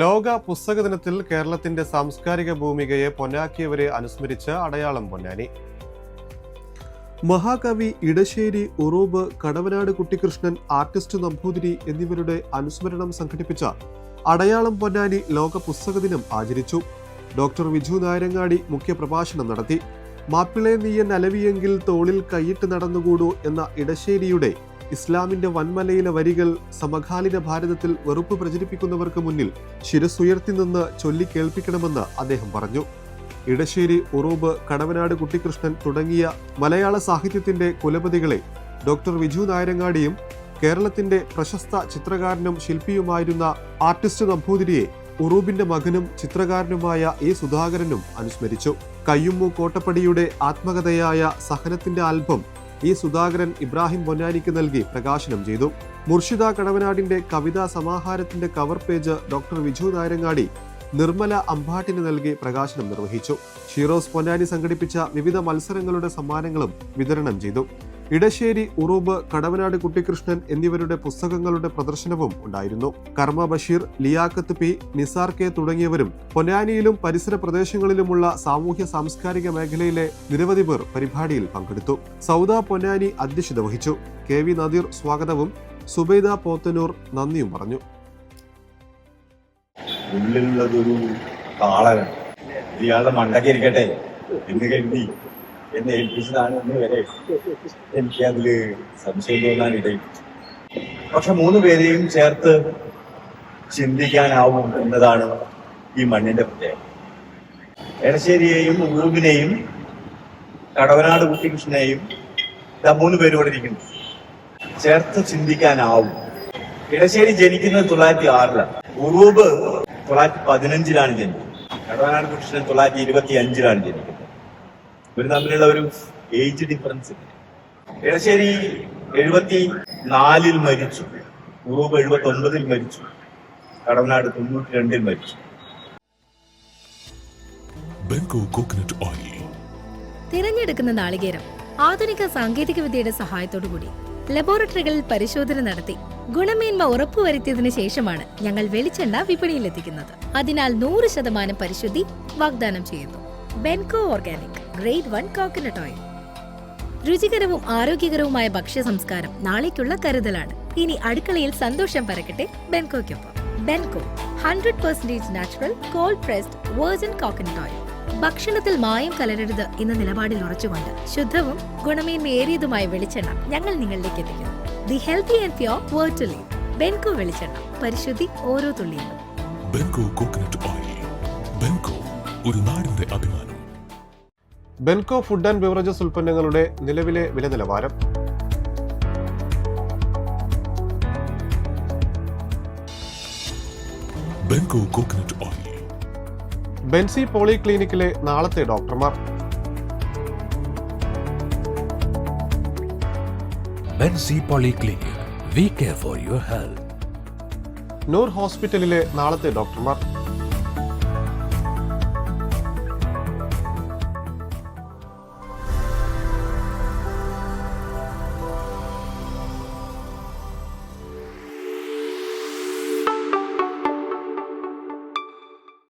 ലോക പുസ്തക ദിനത്തിൽ കേരളത്തിന്റെ സാംസ്കാരിക ഭൂമികയെ പൊന്നാക്കിയവരെ അനുസ്മരിച്ച് അടയാളം പൊന്നാനി. മഹാകവി ഇടശ്ശേരി ഉറൂബ് കടവനാട് കുട്ടിക്കൃഷ്ണൻ ആർട്ടിസ്റ്റ് നമ്പൂതിരി എന്നിവരുടെ അനുസ്മരണം സംഘടിപ്പിച്ച അടയാളം പൊന്നാനി ലോക പുസ്തക ദിനം ആചരിച്ചു. ഡോക്ടർ വിജു നായരങ്ങാടി മുഖ്യപ്രഭാഷണം നടത്തി. മാപ്പിളെ നീയൻ അലവിയെങ്കിൽ തോളിൽ കൈയിട്ട് നടന്നുകൂടൂ എന്ന ഇടശ്ശേരിയുടെ ഇസ്ലാമിന്റെ വൻമലയിലെ വരികൾ സമകാലീന ഭാരതത്തിൽ വെറുപ്പ് പ്രചരിപ്പിക്കുന്നവർക്ക് മുന്നിൽ ശിരസുയർത്തി നിന്ന് ചൊല്ലി കേൾപ്പിക്കണമെന്ന് അദ്ദേഹം പറഞ്ഞു. ഇടശ്ശേരി ഉറൂബ് കടവനാട് കുട്ടിക്കൃഷ്ണൻ തുടങ്ങിയ മലയാള സാഹിത്യത്തിന്റെ കുലപതികളെ ഡോക്ടർ വിജു നായരങ്ങാടിയും കേരളത്തിന്റെ പ്രശസ്ത ചിത്രകാരനും ശില്പിയുമായിരുന്ന ആർട്ടിസ്റ്റ് നമ്പൂതിരിയെ ഉറൂബിന്റെ മകനും ചിത്രകാരനുമായ എ. സുധാകരനും അനുസ്മരിച്ചു. കയ്യുമ്മു കോട്ടപ്പടിയുടെ ആത്മകഥയായ സഹനത്തിന്റെ ആൽബം ഇ സുധാകരൻ ഇബ്രാഹിം പൊന്നാനിക്ക് നൽകി പ്രകാശനം ചെയ്തു. മുർഷിദ കടവനാടിന്റെ കവിതാ സമാഹാരത്തിന്റെ cover page doctor Viju Nayarangadi Nirmala അമ്പാട്ടിന് നൽകി പ്രകാശനം നിർവഹിച്ചു. ഷീറോസ് പൊന്നാനി സംഘടിപ്പിച്ച വിവിധ മത്സരങ്ങളുടെ സമ്മാനങ്ങളും വിതരണം ചെയ്തു. ഇടശ്ശേരി ഉറൂബ് കടവനാട് കുട്ടിക്കൃഷ്ണൻ എന്നിവരുടെ പുസ്തകങ്ങളുടെ പ്രദർശനവും ഉണ്ടായിരുന്നു. കർമ്മ ബഷീർ ലിയാഖത്ത് പി നിസാർ കെ തുടങ്ങിയവരും പൊന്നാനിയിലും പരിസര പ്രദേശങ്ങളിലുമുള്ള സാമൂഹ്യ സാംസ്കാരിക മേഖലയിലെ നിരവധി പേർ പരിപാടിയിൽ പങ്കെടുത്തു. സൗദ പൊന്നാനി അധ്യക്ഷത വഹിച്ചു. കെ വി നദീർ സ്വാഗതവും സുബൈദ പോത്തനൂർ നന്ദിയും പറഞ്ഞു. ഉള്ളിലുള്ളതൊരു കാളകൻ ഇയാളുടെ മണ്ടക്കിരിക്കട്ടെ എന്ന് കരുതി എന്നെ ഏൽപ്പിച്ചതാണ് എന്ന് വരെ എനിക്ക് അതിൽ സംശയം തോന്നാൻ ഇടയിൽ പക്ഷെ മൂന്ന് പേരെയും ചേർത്ത് ചിന്തിക്കാനാവും എന്നതാണ് ഈ മണ്ണിന്റെ പ്രത്യേകത. എടശ്ശേരിയെയും ഉറൂബിനെയും കടവനാട് കുട്ടികൃഷ്ണനെയും ഇതാ മൂന്ന് പേരും ഇവിടെ ഇരിക്കുന്നു. ചേർത്ത് ചിന്തിക്കാനാവും. ഇടശ്ശേരി ജനിക്കുന്നത് തൊള്ളായിരത്തി ആറിലാണ്. ഉറൂബ് തൊള്ളായിരത്തി പതിനഞ്ചിലാണ് ജനിക്കുന്നത് കടവനാട് കൃഷ്ണൻ തൊള്ളായിരത്തി ഇരുപത്തി അഞ്ചിലാണ് ജനിക്കുന്നത്. ഇവർ തമ്മിലുള്ള ഒരു ഏജ് ഡിഫറൻസ് ഇല്ല? ഇടശ്ശേരി എഴുപത്തി നാലിൽ മരിച്ചു. ഉറൂബ് എഴുപത്തി ഒൻപതിൽ മരിച്ചു. കടവനാട് തൊണ്ണൂറ്റി രണ്ടിൽ മരിച്ചു. ബെങ്കോ കോക്കനട്ട് ഓയിൽ തിരഞ്ഞെടുക്കുന്ന നാളികേരം ആധുനിക സാങ്കേതിക വിദ്യയുടെ സഹായത്തോടുകൂടി ലബോറട്ടറികളിൽ പരിശോധന നടത്തി ഗുണമേന്മ ഉറപ്പുവരുത്തിയതിനു ശേഷമാണ് ഞങ്ങൾ വെളിച്ചെണ്ണ വിപണിയിലെത്തിക്കുന്നത്. അതിനാൽ നൂറ് ശതമാനം പരിശുദ്ധി വാഗ്ദാനം ചെയ്യുന്നു. Benco organic grade one coconut oil രുചികരവും ആരോഗ്യകരവുമായ ഭക്ഷ്യ സംസ്കാരം നാളേക്കുള്ള കരുതലാണ്. ഇനി അടുക്കളയിൽ സന്തോഷം പരക്കട്ടെ ബെൻകോയ്ക്കൊപ്പം Benko hundred percentage natural cold pressed virgin coconut oil ഭക്ഷണത്തിൽ മായം കലരരുത് എന്ന നിലപാടിൽ ഉറച്ചുകൊണ്ട് ശുദ്ധവും ഗുണമേന്മയേറിയതുമായ വെളിച്ചെണ്ണ ഞങ്ങൾ നിങ്ങളിലേക്ക് എത്തിക്കുന്നു. The healthy and pure live Benko വെളിച്ചെണ്ണ പരിശുദ്ധി ഓരോ തുള്ളിയിലും. ബെൻകോ കോക്കനട്ട് ഓയിൽ ബെങ്കോ ഒരു നാടിന്റെ അഭിമാനം. ബെൻകോ ഫുഡ് ആൻഡ് ബിവറേജസ് ഉൽപ്പന്നങ്ങളുടെ നിലവിലെ വില നിലവാരം Benko coconut oil. Benzy poly ക്ലിനിക്കിലെ നാളത്തെ ഡോക്ടർമാർ. Benzy poly clinic we care for your health Noor ഹോസ്പിറ്റലിലെ നാളത്തെ ഡോക്ടർമാർ.